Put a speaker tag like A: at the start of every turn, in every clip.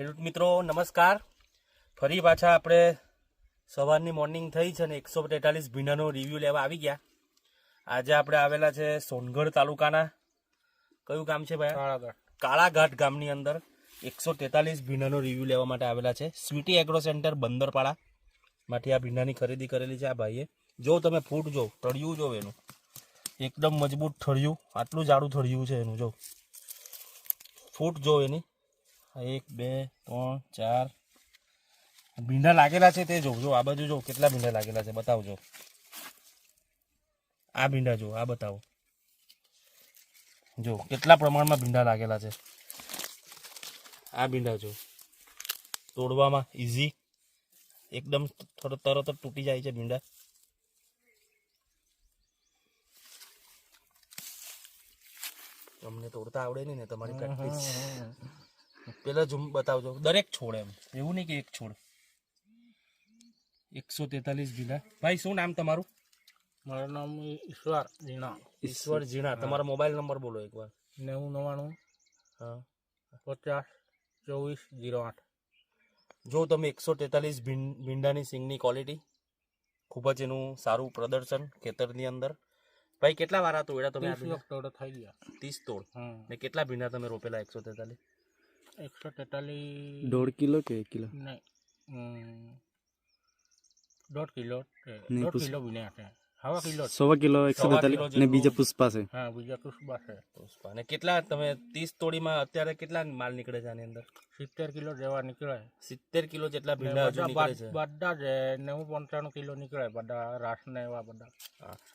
A: ખેડૂત મિત્રો નમસ્કાર. ફરી પાછા આપણે સવારની મોર્નિંગ થઈ છે ને એકસો તેતાલીસ ભીંડાનો રિવ્યૂ લેવા આવી ગયા. આજે આપણે આવેલા છે સોનગઢ તાલુકાના. કયું ગામ છે ભાઈ?
B: કાળાગઢ
A: કાળાઘાટ ગામની અંદર એકસો તેતાલીસ ભીંડાનો રિવ્યૂ લેવા માટે આવેલા છે. Sweety agro centre Bandarpada. માંથી આ ભીંડાની ખરીદી કરેલી છે આ ભાઈએ. જો તમે ફૂટ જો તળિયું જો એનું. એકદમ મજબૂત થળિયું આટલું જાડું થળિયું છે એનું જો. ફૂટ જો એની. એક બે ત્રણ ચાર. ભીંડા લાગેલા છે તે જોજો. આ બાજુ જો કેટલા ભીંડા લાગેલા છે બતાવજો આ ભીંડા જો આ બતાવો. જો કેટલા પ્રમાણમાં ભીંડા લાગેલા છે. આ ભીંડા જો. તોડવામાં ઇઝી એકદમ થોડો તરત જ તૂટી જાય છે ભીંડા. તમને તોડતા આવડે નહીં ને તમારી પ્રેક્ટિસ પેલા ઝૂમ બતાવજો દરેક છોડ એમ. એવું નહીં કે એક છોડ. એકસો તેતાલીસ ભીંડા ભાઈ શું નામ તમારું?
B: મારું નામ ઈશ્વર જીણા
A: ઈશ્વર ઝીણા. તમારો મોબાઈલ નંબર બોલો એકવાર.
B: નેવું નવ્વાણું
A: હા.
B: પચાસ ચોવીસ જીરો આઠ.
A: જો તમે એકસો તેતાલીસ ભીંડાની સિંગની ક્વોલિટી ખૂબ જ એનું સારું પ્રદર્શન ખેતરની અંદર. ભાઈ કેટલા વાર હતું એડા તમે
B: ત્રીસ? થઈ ગયા.
A: ત્રીસ તોડ. ને કેટલા ભીંડા તમે રોપેલા એકસો તેતાલીસ?
B: એકસો તેતાલીસ
C: દોઢ કિલો કે એક કિલો?
B: નહીં દોઢ કિલો દોઢ કિલો હવા કિલો
C: સવા કિલો એકસો બેતાલીસ ને બીજા પુષ્પા છે.
B: હા બીજા પુષ્પા છે.
A: પુષ્પા. અને કેટલા તમે ત્રીસ તોડીમાં અત્યારે કેટલા માલ નીકળે છે આની અંદર?
B: સિત્તેર કિલો જેવા નીકળે.
A: સિત્તેર કિલો જેટલા ભીંડા હજુ
B: બધા
A: નીકળે છે.
B: બધા જ નેવું પંચાણું કિલો નીકળે બધા રાસ ને એવા બધા.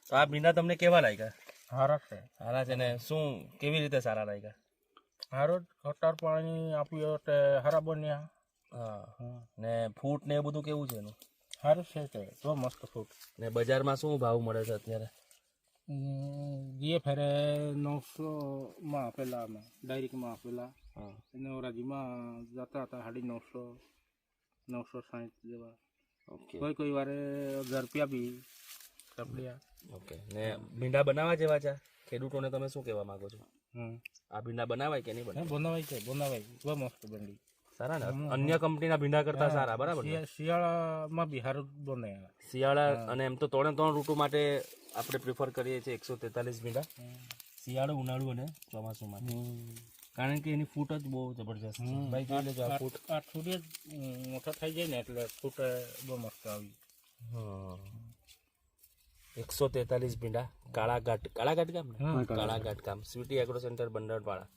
A: તો આ ભીંડા તમને કેવા લાગ્યા?
B: સારા છે.
A: સારા છે ને? શું કેવી રીતે સારા લાગ્યા?
B: હારો ખતર પાણી આપ્યો તે હારા બન્યા
A: હા. ને ફૂટ ને એ બધું કેવું છે એનું?
B: સારું છે તે તો મસ્ત ફૂટ
A: ને બજારમાં શું ભાવ મળે છે અત્યારે?
B: જે ફેરે નવસો માં આપેલા અમે ડાયરેક્ટમાં આપેલા. ઓરાજીમાં જતા હતા સાડી નવસો નવસો સાઠ જેવા. કોઈ કોઈ વારે હજાર રૂપિયા બી સપડ્યા
A: ઓકે. ને ભીંડા બનાવવા જેવા છે? ખેડૂતોને તમે શું કહેવા માંગો છો? આ ભીંડા બનાવાય કે નહીં બનાવાય?
B: બનાવાય છે બનાવાય બહુ મસ્ત બંડી.
A: સારા ને? અન્ય કંપનીના ભીંડા કરતા સારા બરાબર
B: શિયાળામાં બિહાર બને.
A: શિયાળા અને એમ તો ત્રણે ત્રણ ઋતુ માટે આપણે પ્રિફર કરીએ છીએ એકસો તેતાલીસ ભીંડા. શિયાળો ઉનાળુ અને ચોમાસું માટે. કારણ કે એની ફૂટ જ બહુ જબરજસ્ત. ભાઈ જોઈ લેજો આ ફૂટ.
B: આ ફૂટ મોટા થઈ જાય ને એટલે ફૂટ બહુ મસ્ત આવી.
A: એકસો તેતાલીસ ભીંડા કાળાઘાટ. કાળાઘાટ ગામ ને. કાળાઘાટ. ગામ. સ્વીટી એગ્રો સેન્ટર બંડરવાળા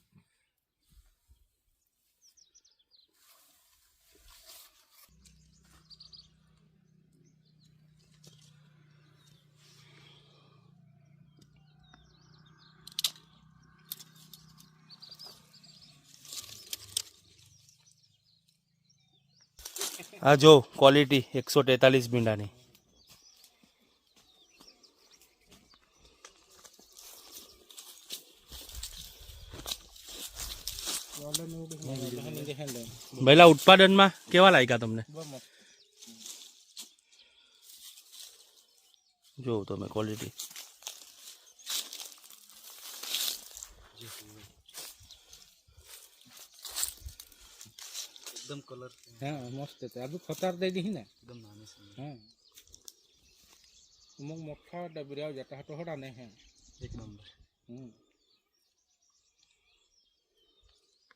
A: આ જો ક્વોલિટી એકસો તેતાલીસ ભીંડાની. પહેલા ઉત્પાદનમાં કેવા લાગ્યા તમને
B: બહુ મસ્ત
A: જોવો તમે ક્વોલિટી
B: એકદમ કલર હા મસ્ત છે આ બી ખતર દઈ દી ને એકદમ નાની હા અમુક મોટા ડબરિયા જતા હતો હડા ને હે એક નંબર હમ